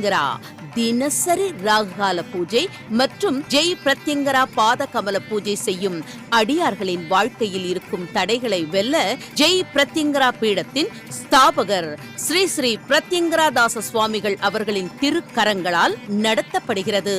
பிரத்யங்கரா. தினசரி ராகுகால பூஜை மற்றும் ஜெய் பிரத்யங்கரா பாத கமல பூஜை செய்யும் அடியார்களின் வாழ்க்கையில் இருக்கும் தடைகளை வெல்ல ஜெய் பிரத்யங்கரா பீடத்தின் ஸ்தாபகர் ஸ்ரீ ஸ்ரீ பிரத்யங்கரா தாச சுவாமிகள் அவர்களின் திருக்கரங்களால் நடத்தப்படுகிறது.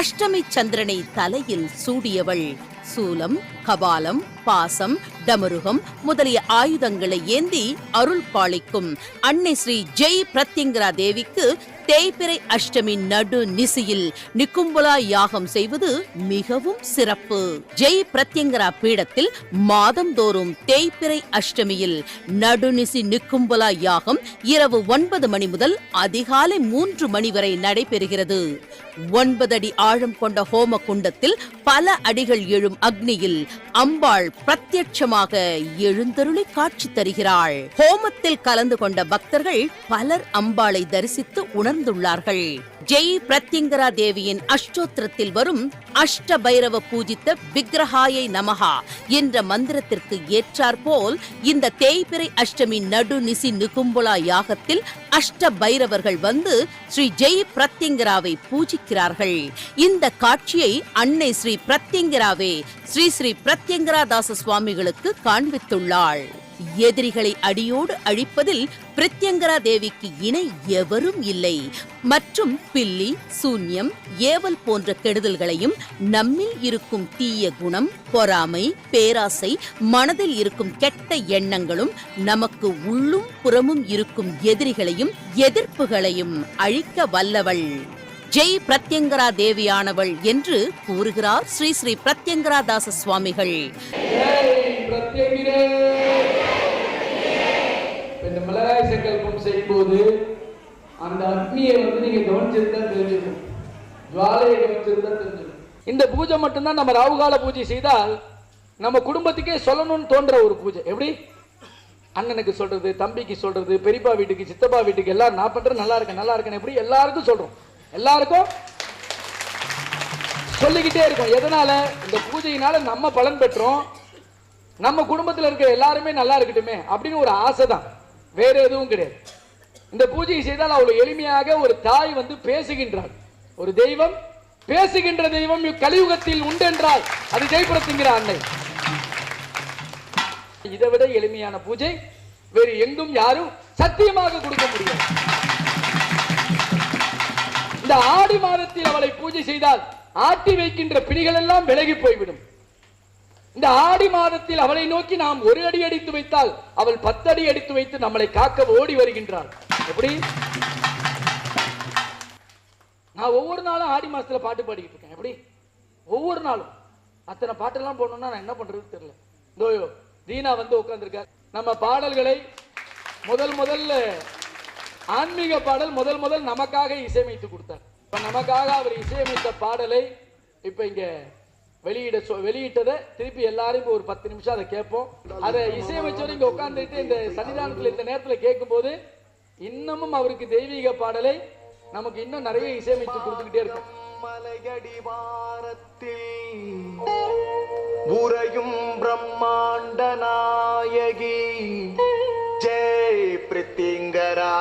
அஷ்டமி சந்திரனை தலையில் சூடியவள். சூலம் கபாலம் பாசம் டமருகம் முதலிய ஆயுதங்களை ஏந்தி அருள் பாலிக்கும் அன்னை ஸ்ரீ ஜெய் பிரத்யங்கரா தேவிக்கு தேய்பிரை அஷ்டமி நடு நிசியில் நிக்கும்புலா யாகம் செய்வது மிகவும் சிறப்பு. ஜெய் பிரத்யங்கரா பீடத்தில் மாதந்தோறும் தேய்பிரை அஷ்டமியில் நடுநிசி நிக்கும்புலா யாகம் இரவு ஒன்பது மணி முதல் அதிகாலை மூன்று மணி வரை நடைபெறுகிறது. ஒன்பது அடி ஆழம் கொண்ட ஹோம குண்டத்தில் பல அடிகள் எழும் அக்னியில் அம்பாள் பிரத்யட்சமாக எழுந்தருளி காட்சி தருகிறாள். ஹோமத்தில் கலந்து கொண்ட பக்தர்கள் பலர் அம்பாளை தரிசித்து உணர் உணர்ந்துள்ளார்கள். ஜெய் பிரத்யங்கரா தேவியின் அஷ்டோத்திரத்தில் வரும் அஷ்ட பைரவ பூஜித்த விக்ரஹாயை நமஹா என்ற மந்திரத்திற்கு ஏற்றாற்போல் இந்த தேய்பிறை அஷ்டமி நடு நிசி நிகும்புலா யாகத்தில் அஷ்ட பைரவர்கள் வந்து ஸ்ரீ ஜெய் பிரத்யங்கராவை பூஜிக்கிறார்கள். இந்த காட்சியை அன்னை ஸ்ரீ பிரத்யங்கராவே ஸ்ரீ ஸ்ரீ பிரத்யங்கரா தாச சுவாமிகளுக்கு காண்பித்துள்ளாள். எதிரிகளை அடியோடு அழிப்பதில் பிரத்யங்கரா தேவிக்கு இணை எவரும் இல்லை. மற்றும் பில்லி சூன்யம் ஏவல் போன்ற கெடுதல்களையும் நம்மில் இருக்கும் தீய குணம் பொறாமை பேராசை மனதில் இருக்கும் கெட்ட எண்ணங்களும் நமக்கு உள்ளும் புறமும் இருக்கும் எதிரிகளையும் எதிர்ப்புகளையும் அழிக்க வல்லவள். ஜெய் பிரத்யங்கரா தேவியானவள் என்று கூறுகிறார் ஸ்ரீ ஸ்ரீ பிரத்யங்கரா தாச சுவாமிகள். சங்கல்பம் செய்யும்போது அந்த அக்னியை வந்து நீங்க கவனிச்சிருந்தா தெரிஞ்சிருக்கும். ஜுவாலையை கவனிச்சிருந்தா தெரிஞ்சிருக்கும். இந்த பூஜை மட்டும்தான் நம்ம ராகுகால பூஜை செய்தால் நம்ம குடும்பத்துக்கே சொல்லணும்னு தோன்ற ஒரு பூஜை. எப்படி? அண்ணனுக்கு சொல்றது தம்பிக்கு சொல்றது பெரியப்பா வீட்டுக்கு சித்தப்பா வீட்டுக்கு எல்லாரும் நான் பண்றது நல்லா இருக்கேன் நல்லா இருக்கேன். எப்படி? எல்லாருக்கும் சொல்றோம். எல்லாருக்கும் சொல்லிக்கிட்டே இருக்கும். எதனால? இந்த பூஜையினால நம்ம பலன் பெற்றோம். நம்ம குடும்பத்தில் இருக்கிற எல்லாருமே நல்லா இருக்கட்டுமே அப்படின்னு ஒரு ஆசை தான் வேற எதுவும் கிடையாது. இந்த பூஜையை செய்தால் அவ்வளவு எளிமையாக ஒரு தாய் வந்து பேசுகின்றாள். ஒரு தெய்வம் பேசுகின்ற தெய்வம் கலியுகத்தில் உண்டென்றால் அது ஜெயபுரத்துங்கிற அன்னை. இதை விட எளிமையான பூஜை வேறு எங்கும் யாரும் சத்தியமாக கொடுக்க முடியாது. இந்த ஆடி மாதத்தில் அவளை பூஜை செய்தால் ஆட்டி வைக்கின்ற பிணிகள் எல்லாம் விலகி போய்விடும். இந்த ஆடி மாதத்தில் அவளை நோக்கி நாம் ஒரு அடி அடித்து வைத்தால் அவள் பத்தடி அடித்து வைத்து நம்மளை காக்க ஓடி வருகின்றாள். எப்படி? நான் ஒவ்வொரு நாளும் ஆடி மாசத்துல பாட்டு பாடிக்கிட்டு இருக்கேன். எப்படி? ஒவ்வொரு நாளும். அத்தனை பாட்டெல்லாம் போடணும்னா நான் என்ன பண்றது தெரியல. இதோயோ தீனா வந்து உட்கார்ந்திருக்கார். நம்ம பாடல்களை முதல் முதல்ல ஆன்மீக பாடல் முதல் முதல் நமக்காக இசையமைத்து கொடுத்தார். இப்ப நமக்காக அவர் இசையமைத்த பாடலை இப்ப இங்க வெளியிட வெளியிட்டதை திருப்பி எல்லாரும் ஒரு பத்து நிமிஷம் அதை கேட்போம். அதை இசையமைச்சவர் இங்க உட்கார்ந்துட்டு இந்த சன்னிதானத்தில் இந்த நேரத்துல கேட்கும்போது இன்னமும் அவருக்கு தெய்வீக பாடலை நமக்கு இன்னும் நிறைய இசையமைத்து கொடுத்துக்கிட்டே இருக்கும் மலையடிவாரத்தில் உரையும் பிரம்மாண்ட நாயகி. ஜெய் பிரித்திங்கரா.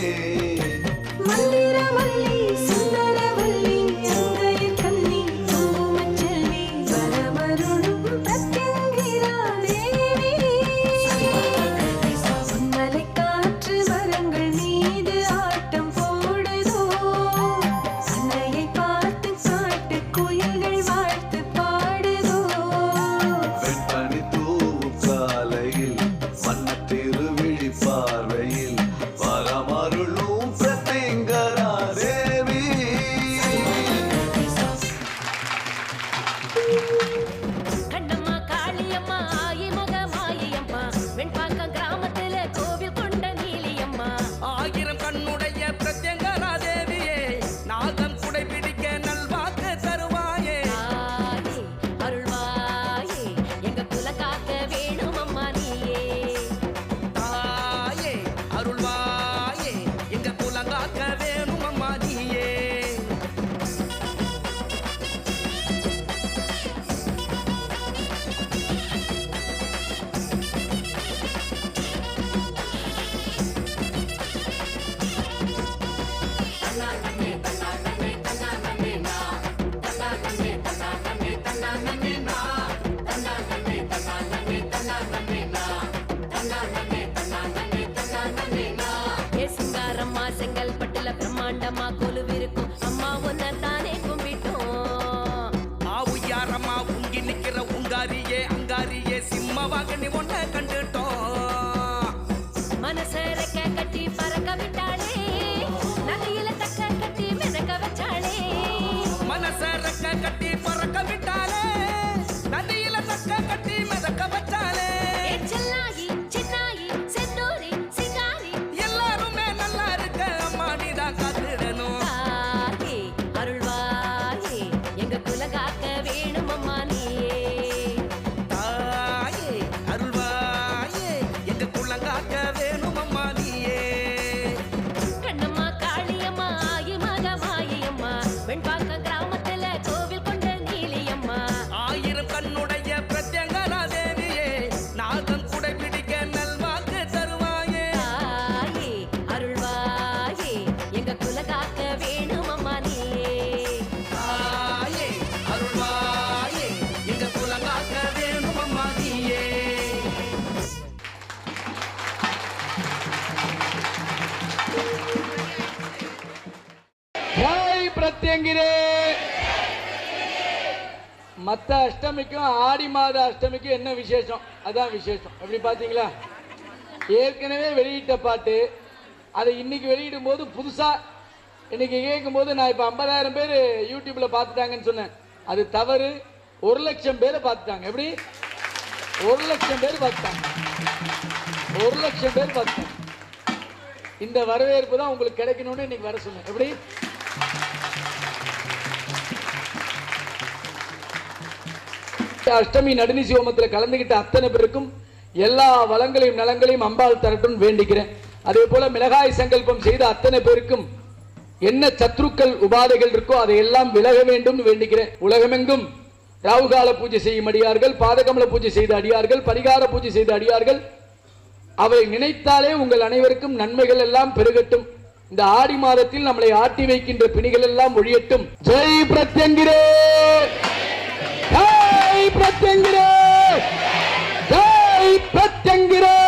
day. செங்கல்பட்டுல கொலுவிருக்கும். அம்மா உன்னை தானே கும்பிட்டோம் ஆவுயாரம்மா உங்கி நிக்கிற உங்காரியே அங்காரியே சிம்மவாக நீ ஒன்ன கண்டுட்டோம். ஜெய் மற்ற அஷ்டமிக்கும் ஆடி மாத அஷ்டமிக்கும் என்ன விசேஷம்? அதான் விசேஷம். எப்படி பார்த்தீங்களா ஏற்கனவே வெளியிட்ட பாட்டு. அதை இன்னைக்கு வெளியிடும் போது புதுசா இன்னைக்கு கேட்கும்போது நான் இப்போ ஐம்பதாயிரம் பேர் யூடியூப்ல பார்த்துட்டாங்கன்னு சொன்னேன். அது தவறு. ஒரு லட்சம் பேரை பார்த்துட்டாங்க எப்படி? ஒரு லட்சம் பேர் பார்த்துட்டாங்க ஒரு லட்சம் பேர் பார்த்துட்டாங்க இந்த வரவேற்பு தான் உங்களுக்கு கிடைக்கணும்னு இன்னைக்கு வர சொன்னேன். எப்படி? அஷ்டமி நடுநிசி ஹோமத்தில் கலந்துகிட்ட அத்தனை பேருக்கும் எல்லா வளங்களையும் நலங்களையும் அம்பாள் தரட்டும் வேண்டிக்கிறேன். அதே போல மிளகாய் சங்கல்பம் செய்த அத்தனை பேருக்கும் என்ன சத்ருக்கள் உபாதைகள் இருக்கோ அதையெல்லாம் விலக வேண்டும் வேண்டிக்கிறேன். உலகமெங்கும் ராகுகால பூஜை செய்யும் அடியார்கள் பாதகமல பூஜை செய்த அடியார்கள் பரிகார பூஜை செய்த அடியார்கள். அவை நினைத்தாலே உங்கள் அனைவருக்கும் நன்மைகள் எல்லாம் பெருகட்டும். இந்த ஆடி மாதத்தில் நம்மளை ஆட்டி வைக்கின்ற பிணிகள் எல்லாம் ஒழியட்டும். ஜெய் பிரத்யங்கிரே! ஜெய் பிரத்யங்கிரே! ஜெய் பிரத்யங்கிரே!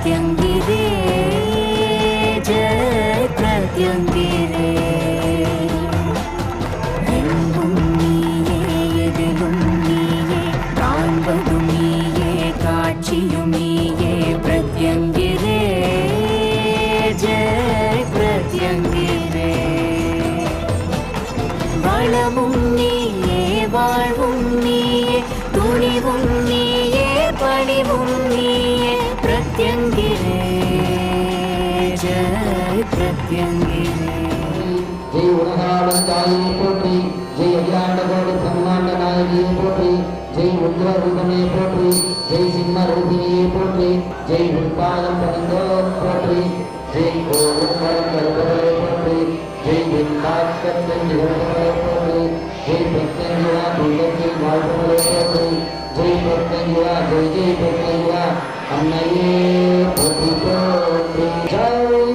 प्रत्यङ्गिरे जय प्रत्यङ्गि உலகாளன் போற்றி ஜெய் அகிலாண்ட கோடி பிரம்மாண்ட நாயகியை போற்றி ஜெய் உத்ர ரூபமே போற்றி ஜெய் சிம்ம ரூபினியை போற்றி ஜெய் உற்பாதம் பணிந்தோர் போற்றி ஜெய் கோரும் வரம் தருபவரை போற்றி ஜெய் விண்ணாக்கத்தின் நிகழ்வுகளை போற்றி ஜெய் பிரத்யங்கிரா துயத்தில் வாழ்பவரை போற்றி ஜெய் பிரத்யங்கிரா ஜெய் ஜெய் பிரத்யங்கிரா அன்னையே போற்றி போற்றி. ஜெய்